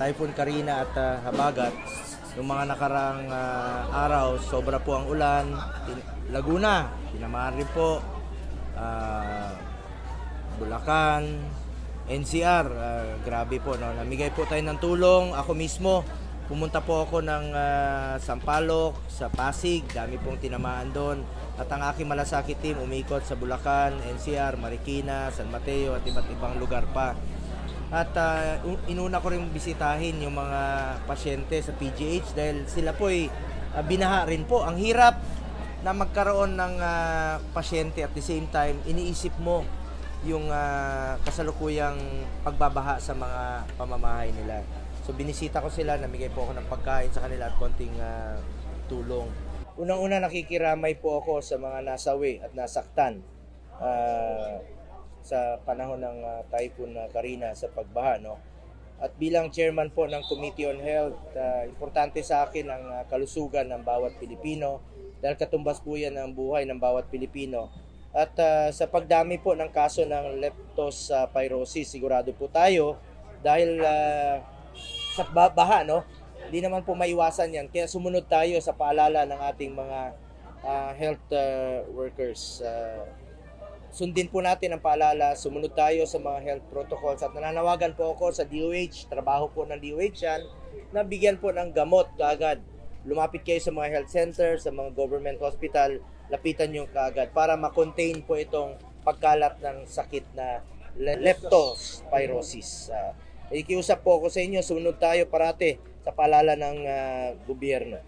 Typhoon Karina at ah, Habagat. Yung mga nakarang ah, araw, sobra po ang ulan. Laguna, tinamaan rin po. Ah, Bulacan, NCR, ah, grabe po. No? Namigay po tayo ng tulong. Ako mismo, pumunta po ako ng ah, Sampaloc, sa Pasig. Dami pong tinamaan doon. At ang aking malasakit team umikot sa Bulacan, NCR, Marikina, San Mateo at iba't ibang lugar pa. At ah, u- inuna ko rin bisitahin yung mga pasyente sa PGH dahil sila po ay ah, binaha rin po. Ang hirap na magkaroon ng ah, pasyente at the same time iniisip mo yung ah, kasalukuyang pagbabaha sa mga pamamahay nila. So binisita ko sila, namigay po ako ng pagkain sa kanila at konting ah, tulong. Unang-una nakikiramay po ako sa mga nasawi at nasaktan ah, sa panahon ng ah, Typhoon na Karina sa pagbaha no. At bilang chairman po ng Committee on Health, ah, importante sa akin ang ah, kalusugan ng bawat Pilipino dahil katumbas po yan ang buhay ng bawat Pilipino. At ah, sa pagdami po ng kaso ng leptospirosis, sigurado po tayo dahil ah, sa ba- baha, no? Hindi naman po maiwasan yan. Kaya sumunod tayo sa paalala ng ating mga ah, health ah, workers. Ah, sundin po natin ang paalala, sumunod tayo sa mga health protocols at nananawagan po ako sa DOH, trabaho po ng DOH yan, na bigyan po ng gamot kaagad. Lumapit kayo sa mga health center, sa mga government hospital, lapitan nyo kaagad para ma-contain po itong pagkalat ng sakit na le- leptospirosis. Uh, ikiusap po ako sa inyo, sumunod tayo parate sa paalala ng ah, gobyerno.